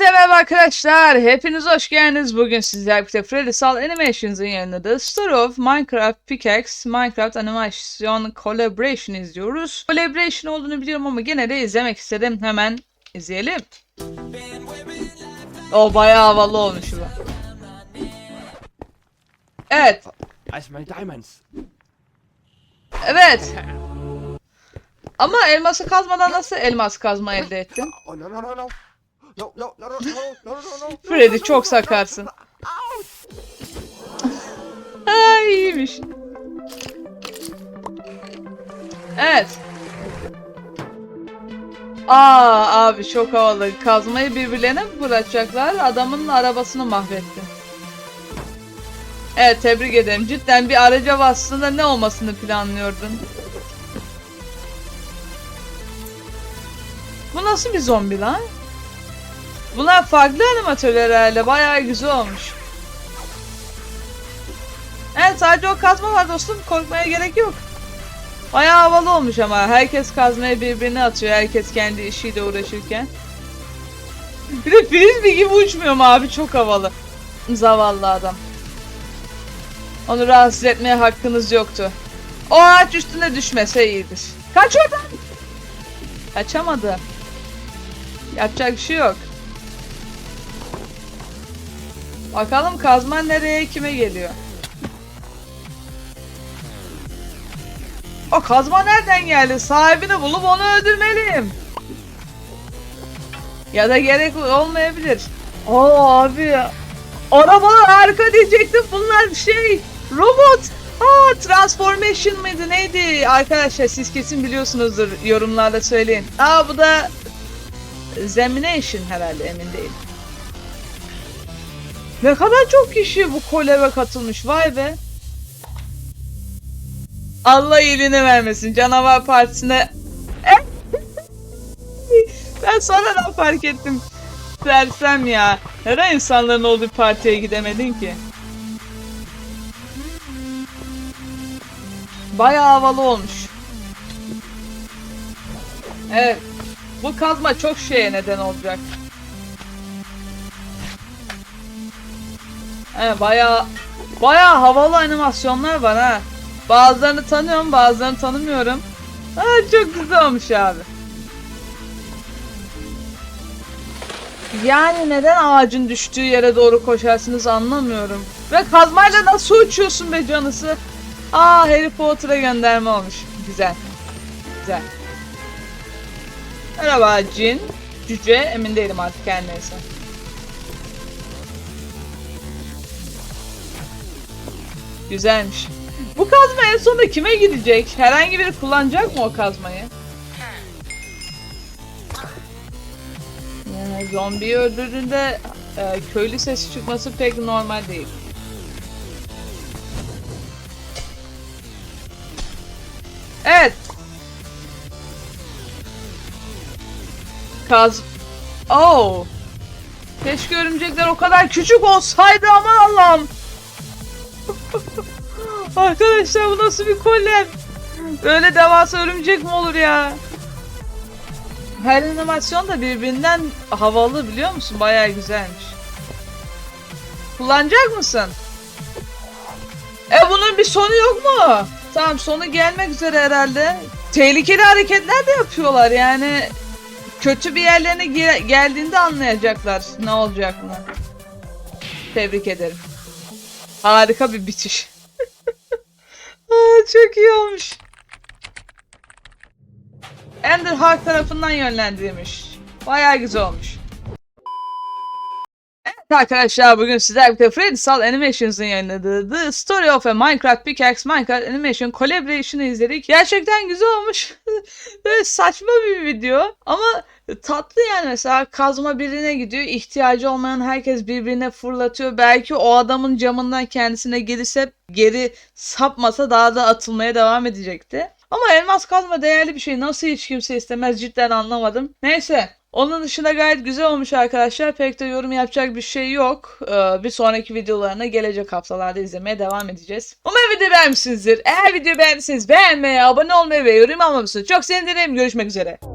Hepinize merhaba arkadaşlar. Hepiniz hoş geldiniz. Bugün sizlerle birlikte Freddy Sal Animations'ın yayınladığı Story of Minecraft Pickaxe Minecraft Animation Collaboration izliyoruz. Collaboration olduğunu biliyorum ama gene de izlemek istedim. Hemen izleyelim. O bayağı havalı olmuş bu. Evet. As my diamonds. Evet. Ama elması kazmadan nasıl elmas kazma elde ettin? Freddy çok sakarsın. Ha iyiymiş. Evet. Aa abi çok havalı. Kazmayı birbirlerine bırakacaklar? Adamın arabasını mahvetti. Evet tebrik ederim. Cidden bir araca bastığında ne olmasını planlıyordun? Bu nasıl bir zombi lan? Bunlar farklı animatörler herhalde. Bayağı güzel olmuş. Evet sadece o kazma var dostum. Korkmaya gerek yok. Bayağı havalı olmuş ama. Herkes kazmayı birbirine atıyor. Herkes kendi işiyle uğraşırken. Bir de frisbee gibi uçmuyor mu abi? Çok havalı. Zavallı adam. Onu rahatsız etmeye hakkınız yoktu. O ağaç üstüne düşmese iyidir. Kaç oradan! Kaçamadı. Yapacak bir şey yok. Bakalım kazma nereye kime geliyor? O kazma nereden geldi? Sahibini bulup onu öldürmeliyim. Ya da gerek olmayabilir. Aa abi ya. Arabalar harika diyecektim. Bunlar şey robot. Aa transformation mıydı neydi? Arkadaşlar siz kesin biliyorsunuzdur. Yorumlarda söyleyin. Aa bu da Zemination herhalde emin değilim. Ne kadar çok kişi bu kolebe katılmış vay be. Allah iyiliğini vermesin canavar partisine. Ben sonradan fark ettim. Sersem ya. Neden insanların olduğu partiye gidemedin ki? Bayağı havalı olmuş. Evet. Bu kazma çok şeye neden olacak. He bayağı bayağı havalı animasyonlar var ha. Bazılarını tanıyorum, bazılarını tanımıyorum. Ha çok güzel olmuş abi. Yani neden ağacın düştüğü yere doğru koşarsınız anlamıyorum. Ve kazmayla nasıl uçuyorsun be canısı? Aa Harry Potter'a gönderme olmuş. Güzel. Güzel. Merhaba cin. Cüce emin değilim artık her neyse. Güzelmiş. Bu kazma en sonunda kime gidecek? Herhangi biri kullanacak mı o kazmayı? Yani zombiyi öldürdüğünde e, köylü sesi çıkması pek normal değil. Evet. Kaz... Oh. Keşke örümcekler o kadar küçük olsaydı ama Allah'ım. Arkadaşlar bu nasıl bir kolem? Böyle devasa örümcek mi olur ya? Her animasyon da birbirinden havalı biliyor musun? Bayağı güzelmiş. Kullanacak mısın? E bunun bir sonu yok mu? Tamam sonu gelmek üzere herhalde. Tehlikeli hareketler de yapıyorlar yani. Kötü bir yerlerine ge- geldiğinde anlayacaklar ne olacağını. Tebrik ederim. Harika bir bitiş. Aa, çok iyi olmuş. Ender Hawk tarafından yönlendirilmiş. Bayağı güzel olmuş. Arkadaşlar bugün sizlerle birlikte Freddy Sal Animations'ın yayınladığı The Story of a Minecraft Pickaxe Minecraft Animation Collaboration'ı izledik. Gerçekten güzel olmuş. Böyle saçma bir video ama tatlı yani mesela kazma birine gidiyor ihtiyacı olmayan herkes birbirine fırlatıyor. Belki o adamın camından kendisine gelirse geri sapmasa daha da atılmaya devam edecekti. Ama elmas kazma değerli bir şey. Nasıl hiç kimse istemez cidden anlamadım. Neyse. Onun dışında gayet güzel olmuş arkadaşlar. Pek de yorum yapacak bir şey yok. Ee, bir sonraki videolarını gelecek haftalarda izlemeye devam edeceğiz. Umarım video beğenmişsinizdir. Eğer videoyu beğendiyseniz beğenmeyi, abone olmayı ve yorum almamışsınız. Çok sevinirim. Görüşmek üzere.